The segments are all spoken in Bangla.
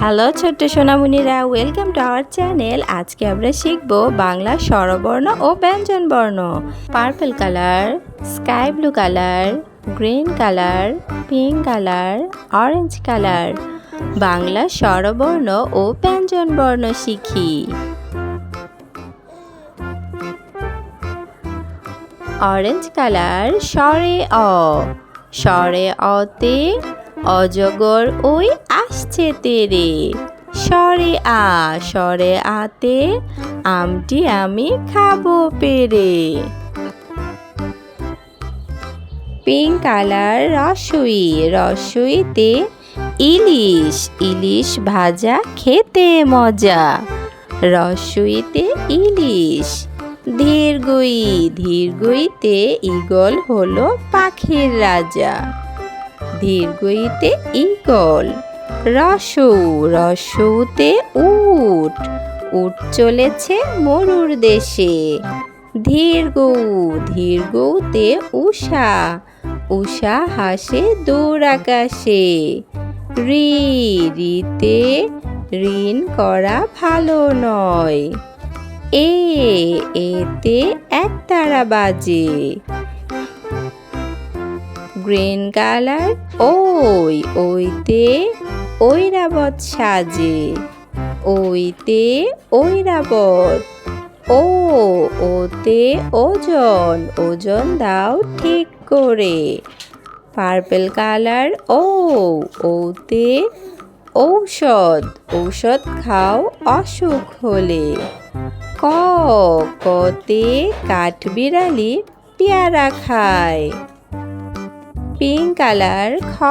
হ্যালো ছোট্ট সোনামুনিরা ওয়েলকাম টু আওয়ার চ্যানেল আজকে আমরা শিখব বাংলা স্বরবর্ণ ও ব্যঞ্জন বর্ণ। Purple colour sky blue colour green colour pink colour orange colour Bangla স্বরবর্ণ ও ব্যঞ্জন বর্ণ শিখি। অরেঞ্জ কালার স্বরে অ। স্বরে অতে অজগর ওই আসছে তেরে। সরে আ, সরে আতে, আমটি আমি খাব পেরে। পিঙ্ক কালার রসুই, রসুইতে ইলিশ ইলিশ ভাজা খেতে মজা। রসুইতে ইলিশ, ধীরগুই, ধীরগুইতে ইগল হলো পাখির রাজা। দীর্ঘইতে ইগল রসু, রসুতে উট। উট চলেছে মরুর দেশে। ধীরগৌ, ধীরগৌতে উষা। উষা হাসে দূর আকাশে। রি, রিতে ঋণ করা ভালো নয়। এ, এতে এক তারা বাজে। গ্রিন কালার, ওই, ওইতে ঐরাবত সাজে। ওইতে ঐরাবত। ও, ওতে ওজন ওজন দাও ঠিক করে। পার্পেল কালার, ও, ওতে ঔষধ ঔষধ খাও অসুখ হলে। ক, কতে কাঠবিড়ালি পেয়ারা খায়। পিঙ্ক কালার, খ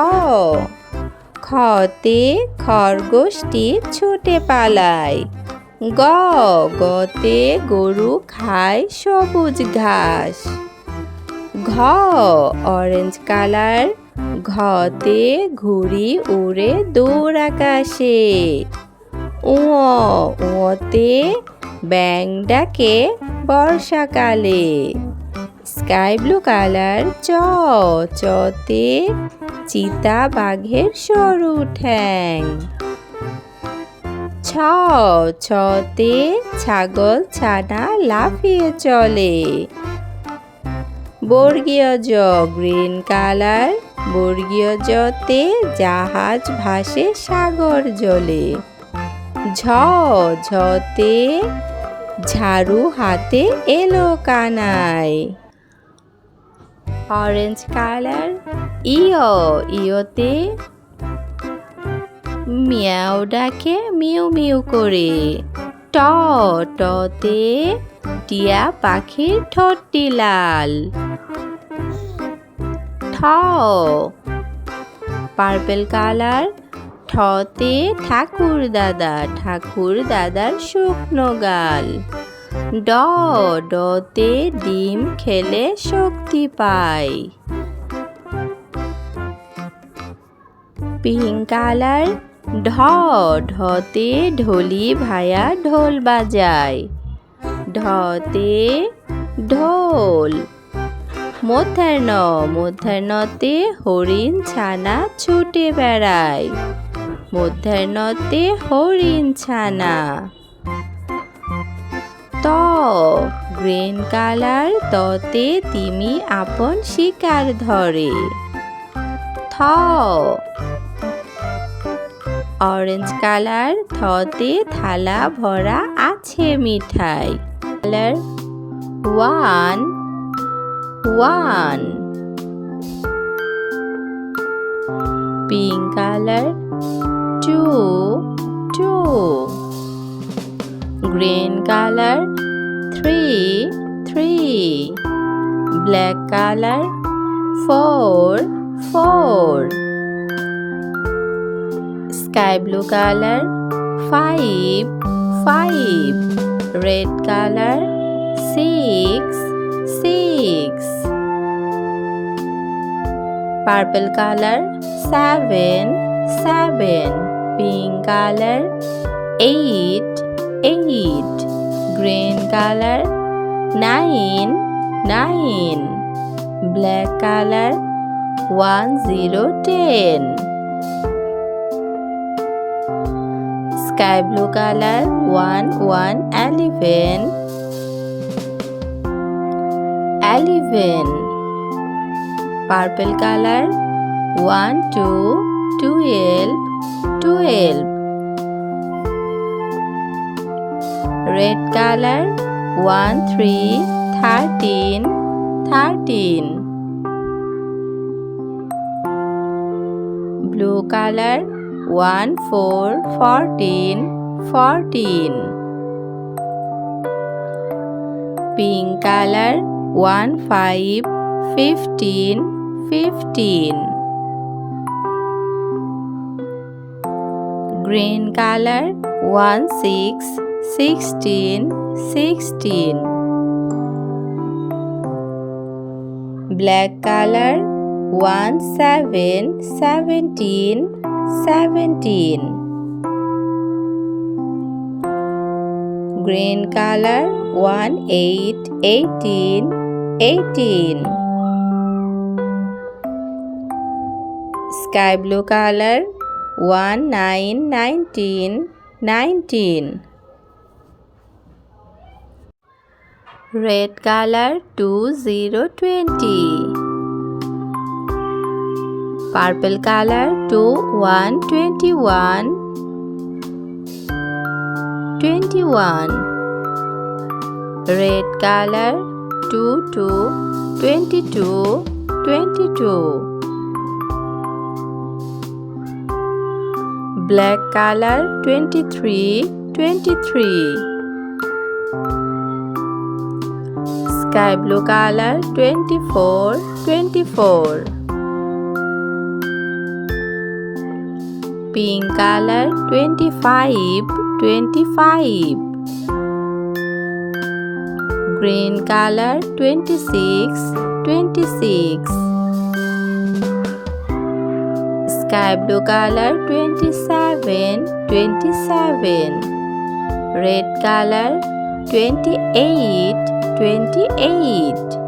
খতে খরগোশটি ছুটে পালায়। গ গতে গরু খায় সবুজ ঘাস। ঘ অরেঞ্জ কালার ঘতে ঘুড়ি উড়ে দূর আকাশে। উঁ উঁতে ব্যাং ডাকে বর্ষাকালে। স্কাই ব্লু কালার চ চতে চিতা বাঘের সরু ঠ্যাং। ছ ছতে ছাগল ছানা লাফিয়ে চলে। বর্গীয় জ, গ্রিন কালার। বর্গীয় জতে জাহাজ ভাসে সাগর জলে। ঝ ঝতে ঝাড়ু হাতে এলো কানায়। অরেঞ্জ কালার ইয় ইয়তে মিয়াও ডাকে মিউ মিউ করে ট টতে টিয়া পাখির ঠোঁটটি লাল ঠ পার্পেল কালার ঠতে ঠাকুর দাদা ঠাকুর দাদার শুকনো গাল ড ডতে ডিম খেলে শক্তি পায় পিঙ্ক কালার ঢ ঢতে ঢোলি ভায়া ঢোল বাজায়। ঢতে ঢোল মধ্যাহ্ন মধ্যাহ্নতে হরিণ ছানা ছুটে বেড়ায়। মধ্যাহ্নতে হরিণ ছানা ত গ্রিন কালার ততে তিমি আপন শিকার ধরে। থ অরেঞ্জ কালার থতে থালা ভরা আছে মিঠাই। Colour one. One. Pink colour two. Two. Green colour three, three. Black color, four, four. Sky blue color, five, five. Red color, six, six. Purple color, seven, seven. Pink color, eight, eight. Green color 9 9 black color 1 0 10 sky blue color 1 1 eleven eleven purple color 1 2 12 12 red color 1 3 13 13 blue color 1 4 14 14 pink color 1 5 15 15 green color 1 6 16 16 black color 1 7 17 17 green color 1 8 18 18 sky blue color 1 9 19 19 red color 2 0 20 purple color 2 1 21 21 red color 2 2 22 22 black color 23 23 sky blue color 24 24 pink color 25 25 green color 26 26 sky blue color 27 27 red color 28 28